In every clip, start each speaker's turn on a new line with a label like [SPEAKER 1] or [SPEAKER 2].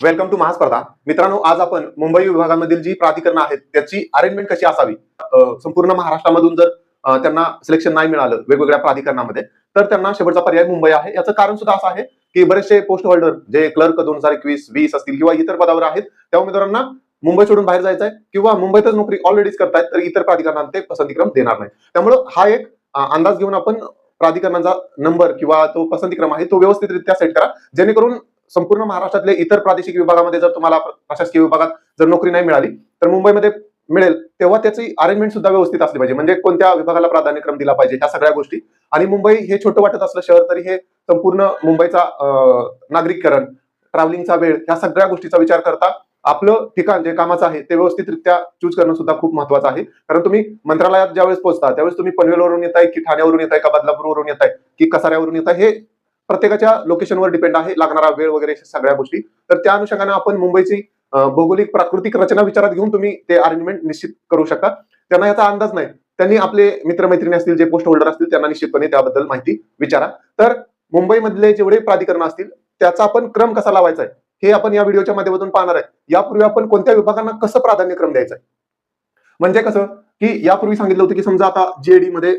[SPEAKER 1] Welcome to महास्पर्धा मित्रांनो आज आपण मुंबई विभागामधील जी प्राधिकरण आहेत त्याची अरेंजमेंट कशी असावी? संपूर्ण महाराष्ट्रामधून जर त्यांना सिलेक्शन नाही मिळालं वेगवेगळ्या प्राधिकरणामध्ये तर त्यांना शेवटचा पर्याय मुंबई आहे. याचं कारण सुद्धा असं आहे की बरेचसे पोस्ट होल्डर जे क्लर्क दोन हजार एकवीस वीस असतील किंवा इतर पदावर आहेत त्या उमेदवारांना मुंबई सोडून बाहेर जायचं आहे किंवा मुंबईतच नोकरी ऑलरेडीच करतायत तर इतर प्राधिकरणांना ते पसंतीक्रम देणार नाही त्यामुळं हा एक अंदाज घेऊन आपण प्राधिकरणाचा नंबर किंवा तो पसंतीक्रम आहे तो व्यवस्थितरित्या सेट करा. जेणेकरून संपूर्ण महाराष्ट्रातले इतर प्रादेशिक विभागामध्ये जर तुम्हाला प्रशासकीय विभागात जर नोकरी नाही मिळाली तर मुंबईमध्ये मिळेल तेव्हा त्याची अरेंजमेंट सुद्धा व्यवस्थित असली पाहिजे. म्हणजे कोणत्या विभागाला प्राधान्यक्रम दिला पाहिजे ह्या सगळ्या गोष्टी. आणि मुंबई हे छोटं वाटत असलं शहर तरी हे संपूर्ण मुंबईचा नागरिककरण ट्रॅव्हलिंगचा वेळ ह्या सगळ्या गोष्टीचा विचार करता आपलं ठिकाण जे कामाचं आहे ते व्यवस्थितरित्या चूज करणं सुद्धा खूप महत्वाचं आहे. कारण तुम्ही मंत्रालयात ज्यावेळेस पोहोचता त्यावेळेस तुम्ही पनवेलवरून येताय की ठाण्यावरून येताय का बदलापूरवरून येताय की कसाऱ्यावरून येताय हे प्रत्येकाच्या लोकेशनवर डिपेंड आहे लागणारा वेळ वगैरे सगळ्या गोष्टी. तर त्या अनुषंगाने आपण मुंबईची भौगोलिक प्राकृतिक रचना विचारात घेऊन तुम्ही ते अरेंजमेंट निश्चित करू शकता. त्यांना याचा अंदाज नाही. त्यांनी आपले मित्रमैत्रिणी असतील जे पोस्ट होल्डर असतील त्यांना निश्चितपणे त्याबद्दल माहिती विचारा. तर मुंबईमधले जेवढे प्राधिकरण असतील त्याचा आपण क्रम कसा लावायचा आहे? हे आपण या व्हिडिओच्या माध्यमातून पाहणार आहे. यापूर्वी आपण कोणत्या विभागांना कसं प्राधान्यक्रम द्यायचा आहे? म्हणजे कसं की यापूर्वी सांगितलं होतं की समजा आता जीएडी मध्ये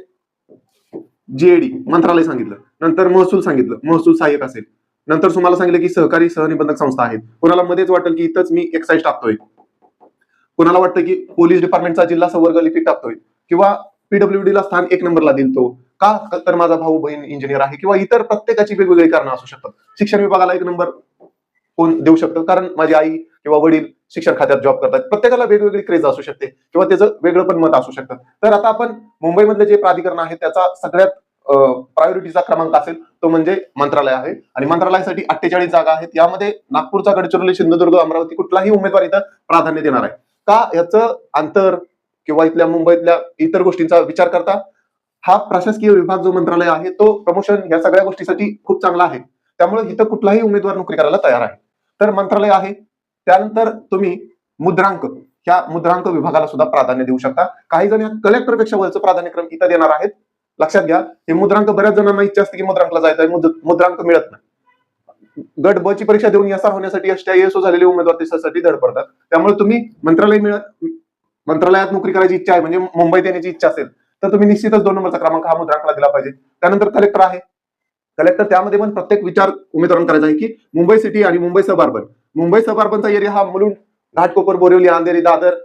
[SPEAKER 1] जीएडी मंत्रालय सांगितलं. नंतर महसूल सांगितलं. महसूल सहाय्यक असेल. नंतर तुम्हाला सांगितलं की सहकारी सहनिबंधक संस्था आहेत. कोणाला मध्येच वाटेल की इथंच मी एक्साईज टाकतोय. कोणाला वाटतं की पोलीस डिपार्टमेंटचा जिल्हा संवर्ग लिपिक टाकतोय? किंवा पीडब्ल्यूडी ला स्थान एक नंबरला दिल तो? का तर माझा भाऊ बहीण इंजिनियर आहे किंवा इतर प्रत्येकाची वेगवेगळी कारणं असू शकतात. शिक्षण विभागाला एक नंबर कोण देऊ शकतं? कारण माझी आई किंवा वडील शिक्षण खात्यात जॉब करतात. प्रत्येकाला वेगवेगळी क्रेज असू शकते किंवा त्याचं वेगळं पण मत असू शकतं. तर आता आपण मुंबईमधले जे प्राधिकरण आहे त्याचा सगळ्यात प्रायोरिटीचा क्रमांक असेल तो म्हणजे मंत्रालय आहे. आणि मंत्रालयासाठी अठ्ठेचाळीस जागा आहेत. यामध्ये नागपूरचा गडचिरोली सिंधुदुर्ग अमरावती कुठलाही उमेदवार इथं प्राधान्य देणार आहे. का याचं अंतर किंवा इथल्या मुंबईतल्या इतर गोष्टींचा विचार करता? हा प्रशासकीय विभाग जो मंत्रालय आहे तो प्रमोशन या सगळ्या गोष्टीसाठी खूप चांगला आहे. त्यामुळे इथं कुठलाही उमेदवार नोकरी करायला तयार आहे. तर मंत्रालय आहे त्यानंतर तुम्ही मुद्रांक ह्या मुद्रांक विभागाला सुद्धा प्राधान्य देऊ शकता. काही जण या कलेक्टरपेक्षा वरचं प्राधान्यक्रम इथं देणार आहेत. लक्षात घ्या हे मुद्रांक बऱ्याच जणांना इच्छा असते की मुद्रांकला जायचं आहे मुद्रांक मिळत नाही. गट ब ची परीक्षा देऊन एसआर होण्यासाठी एसओ झालेले उमेदवार त्याच्यासाठी धडपडतात त्यामुळे तुम्ही मंत्रालय मिळत मंत्रालयात नोकरी करायची इच्छा आहे म्हणजे मुंबईत येण्याची इच्छा असेल तर तुम्ही निश्चितच दोन नंबरचा क्रमांक हा मुद्रांकला दिला पाहिजे. त्यानंतर कलेक्टर आहे. कलेक्टर त्यामध्ये पण प्रत्येक विचार उमेदवारांना करायचा आहे की मुंबई सिटी आणि Mumbai suburban Mumbai sub area हा मुलुंड घाटकोपर बोरिवली अंधेरी दादर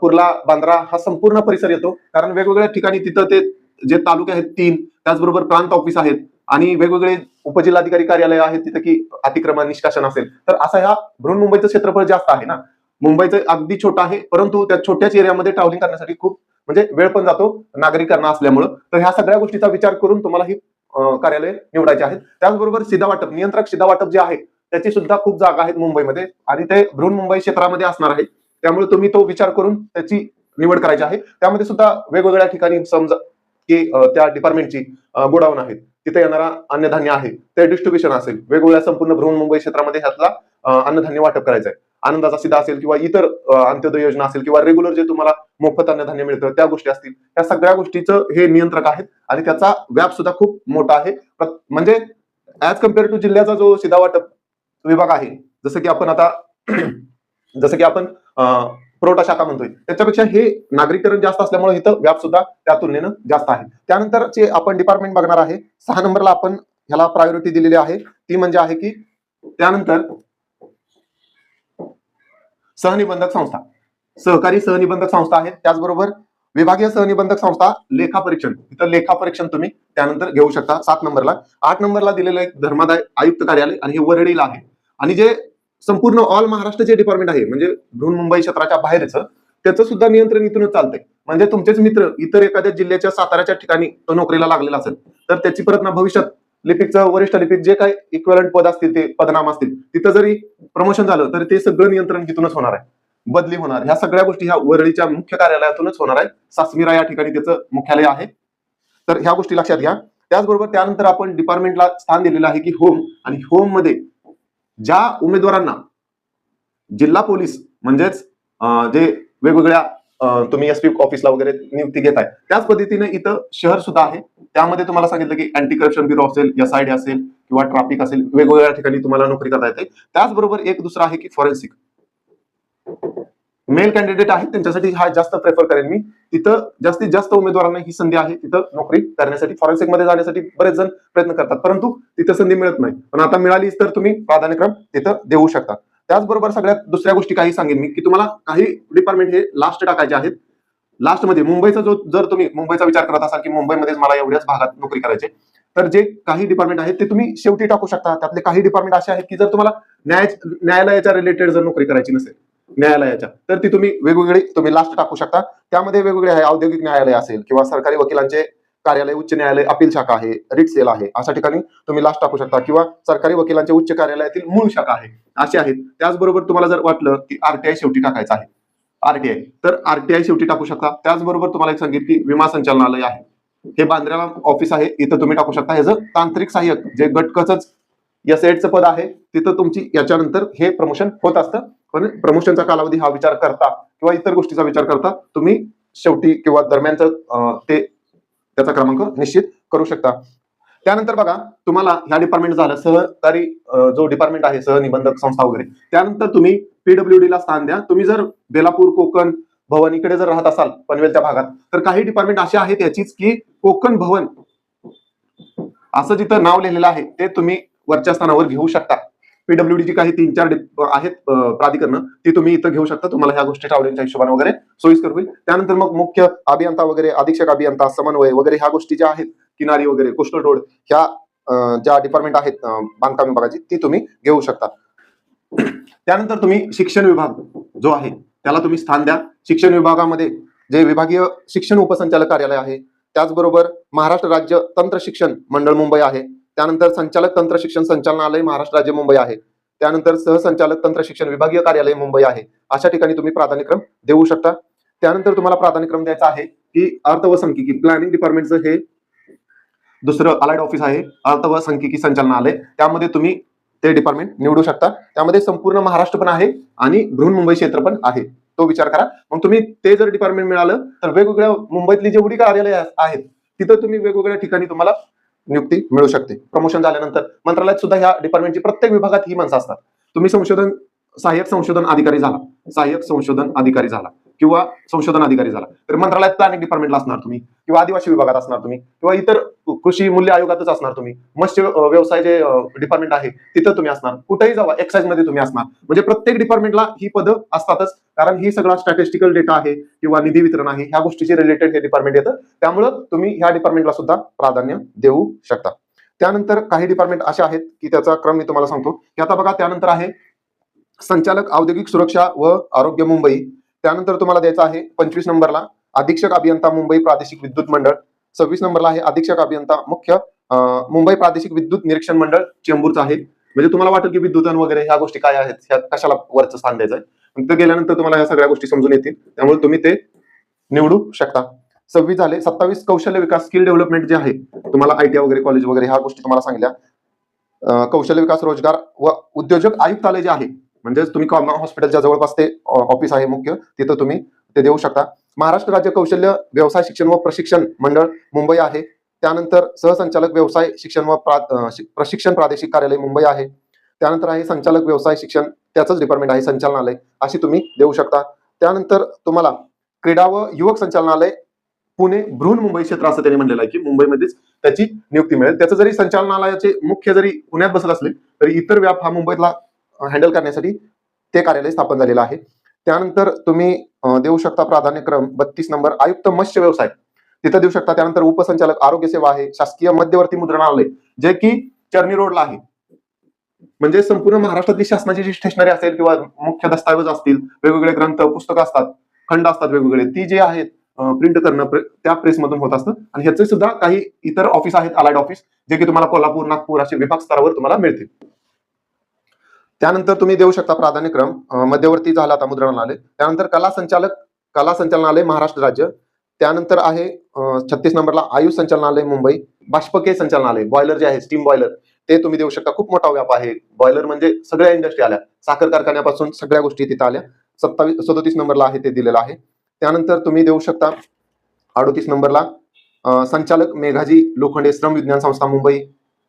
[SPEAKER 1] कुर्ला बांद्रा हा संपूर्ण परिसर येतो. कारण वेगवेगळ्या ठिकाणी तिथं ते जे तालुके आहेत तीन त्याचबरोबर प्रांत ऑफिस आहेत आणि वेगवेगळे उपजिल्हाधिकारी कार्यालय आहेत तिथं की अतिक्रमण निष्कासन असेल. तर असा ह्या बृहन्मुंबईचं क्षेत्रफळ जास्त आहे ना. मुंबईचं अगदी छोटं आहे परंतु त्या छोट्याच एरियामध्ये ट्रॅव्हलिंग करण्यासाठी खूप म्हणजे वेळ पण जातो नागरिकांना असल्यामुळं. तर ह्या सगळ्या गोष्टीचा विचार करून तुम्हाला ही कार्यालय निवडायचे आहेत. त्याचबरोबर सिधा वाटप नियंत्रक सिधा वाटप जे आहे त्याची सुद्धा खूप जागा आहेत मुंबईमध्ये. आणि ते बृहन्मुंबई क्षेत्रामध्ये असणार आहे. त्यामुळे तुम्ही तो विचार करून त्याची निवड करायची आहे. त्यामध्ये सुद्धा वेगवेगळ्या ठिकाणी समजा की त्या डिपार्टमेंटची गोडाऊन आहेत. तिथे येणारा अन्नधान्य आहे. ते डिस्ट्रीब्युशन असेल. वेगवेगळ्या संपूर्ण बृहन्मुंबई क्षेत्रामध्ये ह्यातला अन्नधान्य वाटप करायचं आहे. आनंदाचा सिधा असेल किंवा इतर अंत्योदय योजना असेल किंवा रेग्युलर जे तुम्हाला मोफत अन्नधान्य मिळतं त्या गोष्टी असतील. त्या सगळ्या गोष्टीचं हे नियंत्रक आहेत. आणि त्याचा व्याप सुद्धा खूप मोठा आहे. म्हणजे ऍज कंपेअर टू जिल्ह्याचा जो सिधा वाटप विभाग आहे. जसं की आपण आता जसं की आपण पुरवठा शाखा म्हणतोय. त्याच्यापेक्षा हे नागरीकरण जास्त असल्यामुळे इथं व्याप सुद्धा त्या तुलनेनं जास्त आहे. त्यानंतरचे आपण डिपार्टमेंट बघणार आहे. सहा नंबरला आपण ह्याला प्रायोरिटी दिलेली आहे. ती म्हणजे आहे की त्यानंतर सहनिबंधक संस्था. सहकारी सहनिबंधक संस्था आहेत. त्याचबरोबर विभागीय सहनिबंधक संस्था लेखा परीक्षण. इथं लेखा परीक्षण तुम्ही त्यानंतर घेऊ शकता सात नंबरला. आठ नंबरला दिलेलं एक धर्मादाय आयुक्त कार्यालय आणि हे वरळीला आहे. आणि जे संपूर्ण ऑल महाराष्ट्र जे डिपार्टमेंट आहे म्हणजे बृहन्मुंबई क्षेत्राच्या बाहेरचं त्याचं सुद्धा नियंत्रण इथूनच चालतंय. म्हणजे तुमचेच मित्र इतर एखाद्या जिल्ह्याच्या साताऱ्याच्या ठिकाणी तो नोकरीला लागलेला असेल तर त्याची परत ना भविष्यात लिपिकचं वरिष्ठ लिपिक जे काही इक्वलंट पद असतील ते पदनाम असतील तिथं जरी प्रमोशन झालं तर ते सगळं नियंत्रण तिथूनच होणार आहे. बदली होणार. ह्या सगळ्या गोष्टी ह्या वरळीच्या मुख्य कार्यालयातूनच होणार आहे. सासमिरा या ठिकाणी त्याचं मुख्यालय आहे. तर ह्या गोष्टी लक्षात घ्या. त्याचबरोबर त्यानंतर आपण डिपार्टमेंटला स्थान दिलेलं आहे की होम आणि होममध्ये ज्या उमेदवारांना जिल्हा पोलीस म्हणजेच जे वेगवेगळ्या तुम्ही एसपी ऑफिसला वगैरे नियुक्ती घेताय त्याच पद्धतीने इथं शहर सुद्धा आहे. त्यामध्ये तुम्हाला सांगितलं की अँटी करप्शन ब्युरो असेल एसआयडी असेल किंवा ट्रॅफिक असेल वेगवेगळ्या ठिकाणी तुम्हाला नोकरी करता येते. त्याचबरोबर एक दुसरा आहे की फॉरेन्सिक मेल कॅन्डिडेट आहेत त्यांच्यासाठी हा जास्त प्रेफर करेन मी. तिथं जास्तीत जास्त उमेदवारांना ही संधी आहे. तिथं नोकरी करण्यासाठी फॉरेन्सिकमध्ये जाण्यासाठी बरेच जण प्रयत्न करतात. परंतु तिथं संधी मिळत नाही. पण आता मिळालीच तर तुम्ही प्राधान्यक्रम तिथं देऊ शकता. त्याचबरोबर सगळ्यात दुसऱ्या गोष्टी काही सांगेन मी की तुम्हाला काही डिपार्टमेंट हे लास्ट टाकायचे आहेत. लास्टमध्ये मुंबईचा जो जर तुम्ही मुंबईचा विचार करत असाल की मुंबईमध्येच मला एवढ्याच भागात नोकरी करायची तर जे काही डिपार्टमेंट आहेत ते तुम्ही शेवटी टाकू शकता. त्यातले काही डिपार्टमेंट असे आहेत की जर तुम्हाला न्याय न्यायालयाच्या रिलेटेड जर नोकरी करायची नसेल न्यायालयाच्या. तर ती तुम्ही वेगवेगळी तुम्ही लास्ट टाकू शकता. त्यामध्ये वेगवेगळे आहे औद्योगिक न्यायालय असेल किंवा सरकारी वकिलांचे कार्यालय उच्च न्यायालय अपील शाखा आहे रिट सेल आहे अशा ठिकाणी तुम्ही लास्ट टाकू शकता. किंवा सरकारी वकिलांच्या उच्च कार्यालयातील मूळ शाखा आहे असे आहेत. त्याचबरोबर तुम्हाला जर वाटलं की आरटीआय शेवटी टाकायचं आहे. आरटीआय तर आरटीआय शेवटी टाकू शकता. त्याचबरोबर तुम्हाला एक सांगितलं की विमा संचालनालय आहे. हे बांद्र्याला ऑफिस आहे. इथं तुम्ही टाकू शकता. ह्याचं तांत्रिक सहाय्यक जे गटकच या सेटचं पद आहे तिथं तुमची याच्यानंतर हे प्रमोशन होत असतं. पण प्रमोशनचा कालावधी हा विचार करता किंवा इतर गोष्टीचा विचार करता तुम्ही शेवटी किंवा दरम्यानचं ते त्याचा क्रमांक निश्चित करू शकता. त्यानंतर बघा तुम्हाला ह्या डिपार्टमेंट झालं सहकारी जो डिपार्टमेंट आहे सहनिबंधक संस्था वगैरे त्यानंतर तुम्ही पीडब्ल्यूडी ला स्थान द्या. तुम्ही जर बेलापूर कोकण भवन इकडे जर राहत असाल पनवेलच्या भागात तर काही डिपार्टमेंट असे आहेत याचीच की कोकण भवन असं जिथं नाव लिहिलेलं आहे ते तुम्ही वरच्या स्थानावर घेऊ शकता. पीडब्ल्यूडीची काही तीन चार आहेत प्राधिकरण प्राधिकरणं ती तुम्ही इथं घेऊ शकता. तुम्हाला ह्या गोष्टी ट्रॅव्हलिंगच्या हिशोबाने वगैरे सोयीस्कर होईल. त्यानंतर मग मुख्य अभियंता वगैरे अधीक्षक अभियंता समन्वय वगैरे ह्या गोष्टी ज्या आहेत किनारी वगैरे कोस्टल रोड ह्या ज्या डिपार्टमेंट आहेत बांधकाम विभागाची ती तुम्ही घेऊ शकता. त्यानंतर तुम्ही शिक्षण विभाग जो आहे त्याला तुम्ही स्थान द्या. शिक्षण विभागामध्ये जे विभागीय शिक्षण उपसंचालक कार्यालय आहे त्याचबरोबर महाराष्ट्र राज्य तंत्र शिक्षण मंडळ मुंबई आहे. त्यानंतर संचालक तंत्र शिक्षण संचालनालय महाराष्ट्र राज्य मुंबई आहे. त्यानंतर सहसंचालक तंत्र शिक्षण विभागीय कार्यालय मुंबई आहे. अशा ठिकाणी तुम्ही प्राधान्यक्रम देऊ शकता. त्यानंतर तुम्हाला प्राधान्यक्रम द्यायचा आहे की अर्थ व सांख्यिकी प्लॅनिंग डिपार्टमेंटचं हे दुसरं अलाइड ऑफिस आहे. अर्थ व सांख्यिकी संचालनालय. त्यामध्ये तुम्ही ते डिपार्टमेंट निवडू शकता. त्यामध्ये संपूर्ण महाराष्ट्र पण आहे आणि बृहन्मुंबई क्षेत्र पण आहे. तो विचार करा. मग तुम्ही ते जर डिपार्टमेंट मिळालं तर वेगवेगळ्या मुंबईतली जेवढी कार्यालय आहेत तिथं तुम्ही वेगवेगळ्या ठिकाणी तुम्हाला नियुक्ती मिळू शकते. प्रमोशन झाल्यानंतर मंत्रालयात सुद्धा ह्या डिपार्टमेंटची प्रत्येक विभागात ही माणसं असतात. तुम्ही संशोधन सहाय्यक संशोधन अधिकारी झाला. सहाय्यक संशोधन अधिकारी झाला. किंवा संशोधन अधिकारी झाला. तर मंत्रालयात प्लॅनिंग डिपार्टमेंटला असणार तुम्ही किंवा आदिवासी विभागात असणार तुम्ही किंवा इतर कृषी मूल्य आयोगातच असणार तुम्ही मत्स्य व्यवसाय जे डिपार्टमेंट आहे तिथं तुम्ही असणार. कुठेही जावा एक्साइजमध्ये तुम्ही असणार. म्हणजे प्रत्येक डिपार्टमेंटला ही पदं असतातच कारण ही सगळा स्टॅटिस्टिकल डेटा आहे किंवा निधी वितरण आहे ह्या गोष्टीशी रिलेटेड हे डिपार्टमेंट येतं. त्यामुळं तुम्ही ह्या डिपार्टमेंटला सुद्धा प्राधान्य देऊ शकता. त्यानंतर काही डिपार्टमेंट असे आहेत की त्याचा क्रम मी तुम्हाला सांगतो. की आता बघा त्यानंतर आहे संचालक औद्योगिक सुरक्षा व आरोग्य मुंबई. त्यानंतर तुम्हाला द्यायचं आहे पंचवीस नंबरला अधीक्षक अभियंता मुंबई प्रादेशिक विद्युत मंडळ. सव्वीस नंबरला आहे अधीक्षक अभियंता मुख्य मुंबई प्रादेशिक विद्युत निरीक्षण मंडळ चेंबूरचं आहे. म्हणजे तुम्हाला वाटेल की विद्युतन वगैरे ह्या गोष्टी काय आहेत ह्या कशाला वरचं स्थान द्यायचं आहे गेल्यानंतर तुम्हाला ह्या सगळ्या गोष्टी समजून येतील. त्यामुळे तुम्ही ते निवडू शकता. सव्वीस झाले. सत्तावीस कौशल्य विकास स्किल डेव्हलपमेंट जे आहे तुम्हाला आयटीआय वगैरे कॉलेज वगैरे ह्या गोष्टी तुम्हाला सांगितल्या कौशल्य विकास रोजगार व उद्योजक आयुक्तालय जे आहे म्हणजेच तुम्ही कॉमन हॉस्पिटलच्या जवळपास ते ऑफिस आहे मुख्य. तिथं तुम्ही ते देऊ शकता. महाराष्ट्र राज्य कौशल्य व्यवसाय शिक्षण व प्रशिक्षण मंडळ मुंबई आहे. त्यानंतर सहसंचालक व्यवसाय शिक्षण व प्रा- प्रशिक्षण प्रादेशिक कार्यालय मुंबई आहे. त्यानंतर आहे संचालक व्यवसाय शिक्षण त्याचंच डिपार्टमेंट आहे संचालनालय. अशी तुम्ही देऊ शकता. त्यानंतर तुम्हाला क्रीडा व युवक संचालनालय पुणे बृहन्मुंबई क्षेत्र असं त्यांनी म्हणलेलं आहे की मुंबईमध्येच त्याची नियुक्ती मिळेल. त्याचं जरी संचालनालयाचे मुख्य जरी पुण्यात बसत असले तरी इतर व्याप हा मुंबईतला हँडल करण्यासाठी ते कार्यालय स्थापन झालेलं आहे. त्यानंतर तुम्ही देऊ शकता प्राधान्यक्रम बत्तीस नंबर आयुक्त मत्स्य व्यवसाय. तिथं देऊ शकता. त्यानंतर उपसंचालक आरोग्य सेवा आहे. शासकीय मध्यवर्ती मुद्रणालय जे की चर्नी रोडला आहे. म्हणजे संपूर्ण महाराष्ट्रातली शासनाची जी स्टेशनरी असेल किंवा मुख्य दस्तावेज असतील वेगवेगळे ग्रंथ पुस्तकं असतात खंड असतात वेगवेगळे ती जे आहेत प्रिंट करणं त्या प्रेसमधून होत असतं. आणि ह्याचे सुद्धा काही इतर ऑफिस आहेत अलाइड ऑफिस जे की तुम्हाला कोल्हापूर नागपूर असे विभाग स्तरावर तुम्हाला मिळतील. त्यानंतर तुम्ही देऊ शकता प्राधान्यक्रम मध्यवर्ती झाला आता मुद्रणालय. त्यानंतर कला संचालक कला संचालनालय महाराष्ट्र राज्य. त्यानंतर आहे छत्तीस नंबरला आयुष संचालनालय मुंबई. बाष्पके संचालनालय बॉयलर जे आहे स्टीम बॉयलर ते तुम्ही देऊ शकता. खूप मोठा व्याप आहे. बॉयलर म्हणजे सगळ्या इंडस्ट्री आल्या. साखर कारखान्यापासून सगळ्या गोष्टी तिथे आल्या. सत्तावीस सदोतीस नंबरला आहे ते दिलेलं आहे. त्यानंतर तुम्ही देऊ शकता अडोतीस नंबरला संचालक मेघाजी लोखंडे श्रम विज्ञान संस्था मुंबई.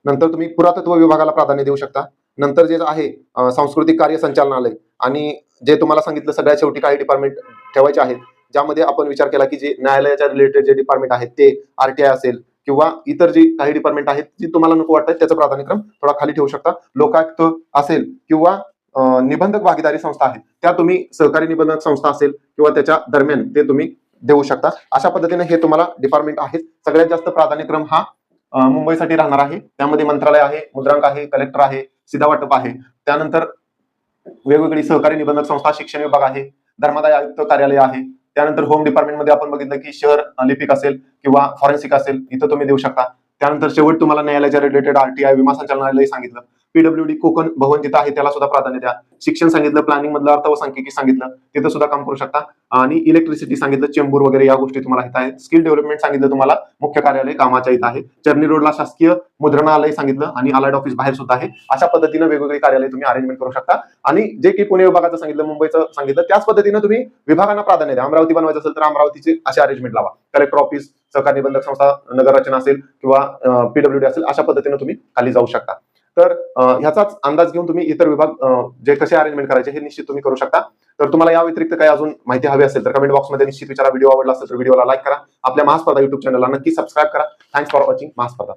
[SPEAKER 1] नंतर तुम्ही पुरातत्व विभागाला प्राधान्य देऊ शकता. नंतर जे आहे सांस्कृतिक कार्य संचालनालय आणि जे तुम्हाला सांगितलं सगळ्यात शेवटी काही डिपार्टमेंट ठेवायचे आहेत ज्यामध्ये आपण विचार केला की जे न्यायालयाच्या रिलेटेड जे डिपार्टमेंट आहेत ते आरटीआय असेल किंवा इतर जी काही डिपार्टमेंट आहेत जी तुम्हाला नको वाटतात त्याचा प्राधान्यक्रम थोडा खाली ठेवू शकता. लोकायुक्त असेल किंवा निबंधक भागीदारी संस्था आहेत त्या तुम्ही सहकारी निबंधक संस्था असेल किंवा त्याच्या दरम्यान ते तुम्ही देऊ शकता. अशा पद्धतीने हे तुम्हाला डिपार्टमेंट आहेत. सगळ्यात जास्त प्राधान्यक्रम हा मुंबईसाठी राहणार आहे. त्यामध्ये मंत्रालय आहे मुद्रांक आहे कलेक्टर आहे सीधा वाटप आहे. त्यानंतर वेगवेगळी सहकारी निबंधक संस्था शिक्षण विभाग आहे धर्मादाय आयुक्त कार्यालय आहे. त्यानंतर होम डिपार्टमेंटमध्ये आपण बघितलं की शहर लिपिक असेल किंवा फॉरेन्सिक असेल इथं तुम्ही देऊ शकता. त्यानंतर शेवट तुम्हाला न्यायालयाच्या रिलेटेड आरटीआय विमा संचालनालय सांगितलं. पीडब्ल्यूडी कोकण भवन जिथं आहे त्याला सुद्धा प्राधान्य द्या. शिक्षण सांगितलं प्लॅनिंग मधलं अर्थ व सांख्यिकी सांगितलं तिथं सुद्धा काम करू शकता. आणि इलेक्ट्रिसिटी सांगितलं चेंबूर वगैरे या गोष्टी तुम्हाला इथं आहेत. स्किल डेव्हलपमेंट सांगितलं तुम्हाला मुख्य कार्यालय कामाच्या इथं आहे. चर्नी रोडला शासकीय मुद्रणालय सांगितलं आणि अलाइड ऑफिस बाहेर सुद्धा आहे. अशा पद्धतीनं वेगवेगळी कार्यालय तुम्ही अरेंजमेंट करू शकता. आणि जे की पुणे विभागाचं सांगितलं मुंबईचं सांगितलं त्याच पद्धतीनं तुम्ही विभागांना प्राधान्य द्या. अमरावती बनवायचं असेल तर अमरावतीचे असे अरेंजमेंट लावा. कलेक्टर ऑफिस सहकार निबंधक संस्था नगर रचना असेल किंवा पीडब्ल्यूडी असेल अशा पद्धतीने तुम्ही खाली जाऊ शकता. तर ह्याचाच अंदाज घेऊन तुम्ही इतर विभाग जे कसे अरेंजमेंट करायचे हे निश्चित तुम्ही करू शकता. तर तुम्हाला या व्यतिरिक्त काही अजून माहिती हवी असेल तर कमेंट बॉक्समध्ये निश्चित विचारा. व्हिडिओ आवडला असेल तर व्हिडिओला लाईक करा. आपल्या महास्पर्धा युट्यूब चॅनलला नक्की सबस्क्राईब करा. Thanks for watching Mahaspardha.